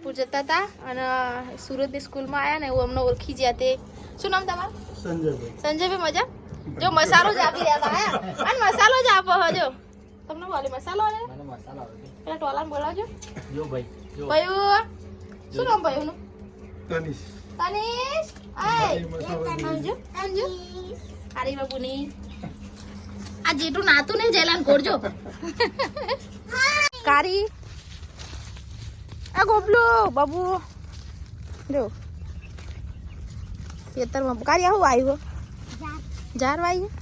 નાગપુર જતા હતા અને સુરતની સ્કૂલમાં આવ્યા ને એવું અમને ઓળખી ગયા તે. શું નામ તમારું? સંજયભાઈ. સંજયભાઈ મજા? જો મસાલો જ આપી રહ્યા હતા હે? અને મસાલો જ આપો હજો જો. તમને બોલે મસાલો આવે? મને મસાલા આવે. પેલા ટોલાને બોલાવજો. જો ભાઈ ભાઈ શું નામ ભયુંનું? તનિષ તનિષ આય. મસાલો અંજુ અંજુ હારી બાબુની આ જેટલું નાતું ને જેલાન કોરજો કારી. આ ગોપલો બાબુ જો ખેતરમાં કારી આવું આવ્યું જાર વાયું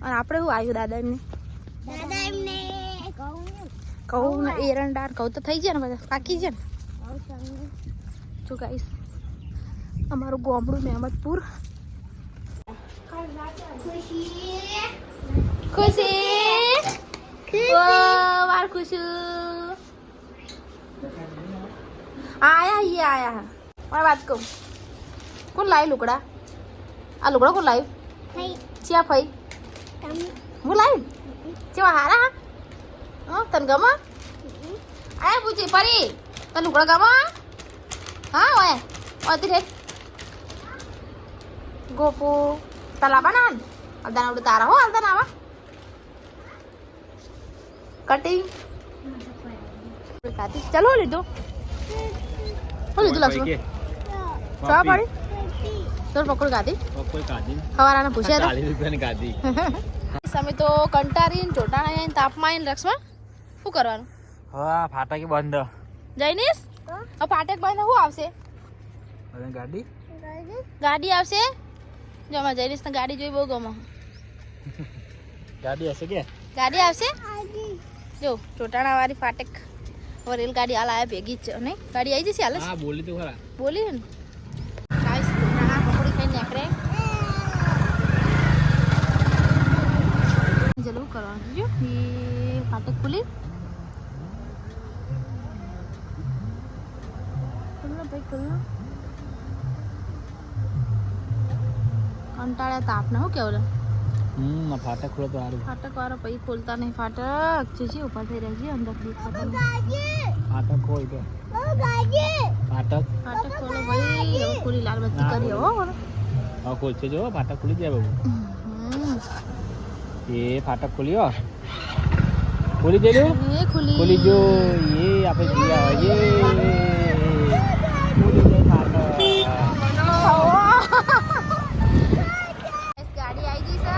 અને આપણે શું આવ્યું દાદા એમને દાદા એમને કહું ને એરંડા કહું તો થઈ જાય ને બધા પાકી છે ને જો ગાઈસ અમારું ગોમડું મહેમદપુર ખુશી વાર ખુશુ આયા ઈ આયા મારે વાત કહું કોણ લાવી લુકડા આ લુકડા કોણ લાવી થઈ ચિયા ફઈ હું લાવી ચેવા હારા હા તને ગમ આયા પૂછી પરી તને લુકડા ગમા હા ઓય ઓતી રે ગોપુ તલાબા ના અલદાન ઉડ તારા હો અલદાન આવા કટિંગ કાતી ચલો લીધું હું લીધું લાગશે. ચા પાડી તોર પકોડ ગાધી કોઈ કાઢી હવારાને પૂછ્યા હતા. ચાલીસ રૂપિયાની કાઢી અમે તો કંટારીને ચોટાણા આવીને તાપમાં આવીને લક્ષ્મણ શું કરવાનું? હા ફાટક બંધ. જઈનીશ હવે ફાટક બંધ શું આવશે? અને ગાડી? ગાડી? આવશે? જો અમારે જઈનીશ ને ગાડી જોઈ બહુ ગમે. ગાડી હશે કે? ગાડી આવશે? જો ચોટાણા વાળી ફાટેક. હવે રેલગાડી હાલ આયા ભેગી જ છે. નહીં ગાડી આવી જશે હાલ હા બોલી તો ખરા. બોલી ને? ગાઈસ ચોટાણા પકોડી ખાઈને નીકળે. જલું કરવાનું જો. એ ફાટક ખુલી. કંટાળ્યા તાપને શું કેવું આ ફાટક ખોલો તો સારું. ફાટક વાળો પછી ખોલતા નહીં ફાટક. જીજી ઊભા થઈ રહ્યા છે અંદર ફાટક. ખોલ તો. ફાટક? ફાટક ખોલો ભાઈ. ખુલી લાલ બત્તી ના, કરી હો હા ખોલશે જો ફાટક ખુલી જાય બાબુ. એ ફાટક ખોલ્યો. ખોલી દેલું એ ખુલી. ખોલી જો. એ આપણે જોયા એ ખોલી જાય ફાટક ગાડી આવી ગઈ છે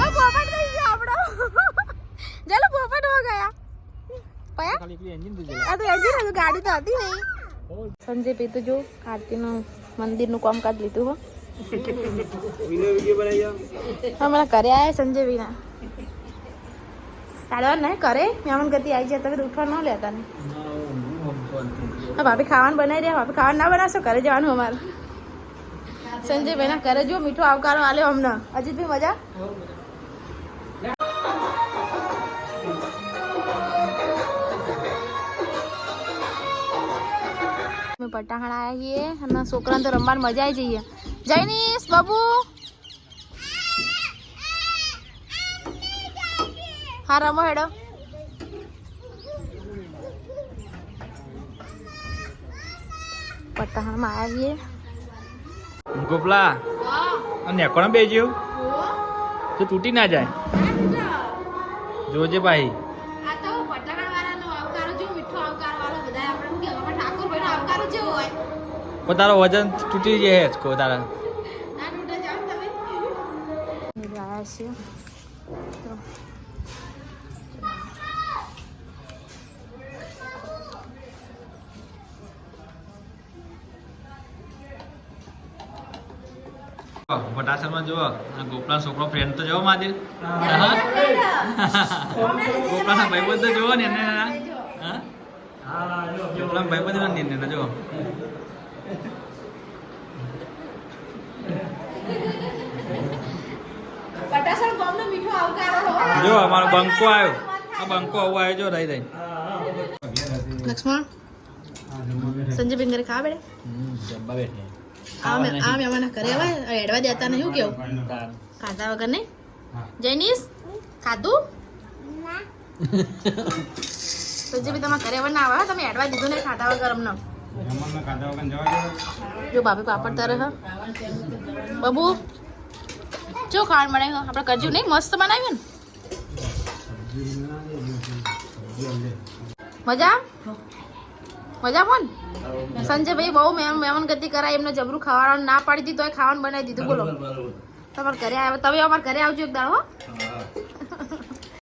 ઓ પોપટ થઈ ગયો આપણો ચાલો પોપટ હો ગયા પયા ખાલી પેલી engine તો આ તો એજી ને ગાડી તો હતી નહીં. સંજય પી તો જો આરતીનું મંદિરનું કામકાજ લીધું હો. હા ઘરે આયા સંજય વિના કાઢવા નહીં કરે મહેમાન ગતિ આવી જાય તમે ઉઠવા ન લેતા ને. ભાભી ખાવાનું બનાવી રહ્યા ભાભી ખાવાનું ના બનાવશો? ઘરે જવાનું અમારે. સંજયભાઈ ના ઘરે જો મીઠો આવકારો આલ્યો અમને અજીતભાઈ મજા? અમે આવીએ અને છોકરાને તો રમવાની મજા આવી જઈએ. જૈનીશ બાબુ. હા રમો હેડો. પટાણમાં આવ્યા છીએ. ગોપલા અને કોણ બેજ્યું તો તૂટી ના જાય. જોજે ભાઈ આ તો પટાહણ વાળાનો આવકારો જો મીઠો આવકારો વાળો બધા આપણે શું કહેવાય ઠાકોરભાઈનો આવકારો જેવો હોય પણ તારો વજન તૂટી જાય જ કો તારા વટાસરમાં જુઓ ગોપલા છોકરો ફ્રેન્ડ તો જવો માદિર ગોપલાના ભાઈબંધ તો જુઓ ને એને હા? ગોપલા ભાઈબંધ ને એને જુઓ. પટાસણ ગામનો મીઠો આવકારો જો અમારો બંકો આવ્યો. આ બંકો આવો આવ્યો જો રહી રહી. લક્ષ્મણ સંજય બેન ઘરે ખાવા બેડે? જમવા બેઠે આ મે- આ મહેમાન ઘરે આવે? એડવા દેતા નહીં શું કેવું? ખાધા વગર નહીં? જૈનીશ ખાધું? સંજય બી તમારા ઘરે ના આવે તમે એડવા દીધું નહીં ખાતા વગર અમને. જો ભાભી પાપડ તરે, હ. બબુ, જો ખાવાનું બનાવ્યું આપણે કરજુ નહીં, મસ્ત બનાવ્યું ને. મજા? મજા ફોન સંજયભાઈ બહુ મહેમાન ગતિ કરાય એમને જબરું ખાવાનું ના પાડી દીધું, તોય ખાવાનું બનાવી દીધું. બોલો. તમારે ઘરે આવ્યો તમે અમારે ઘરે આવજો એક હો.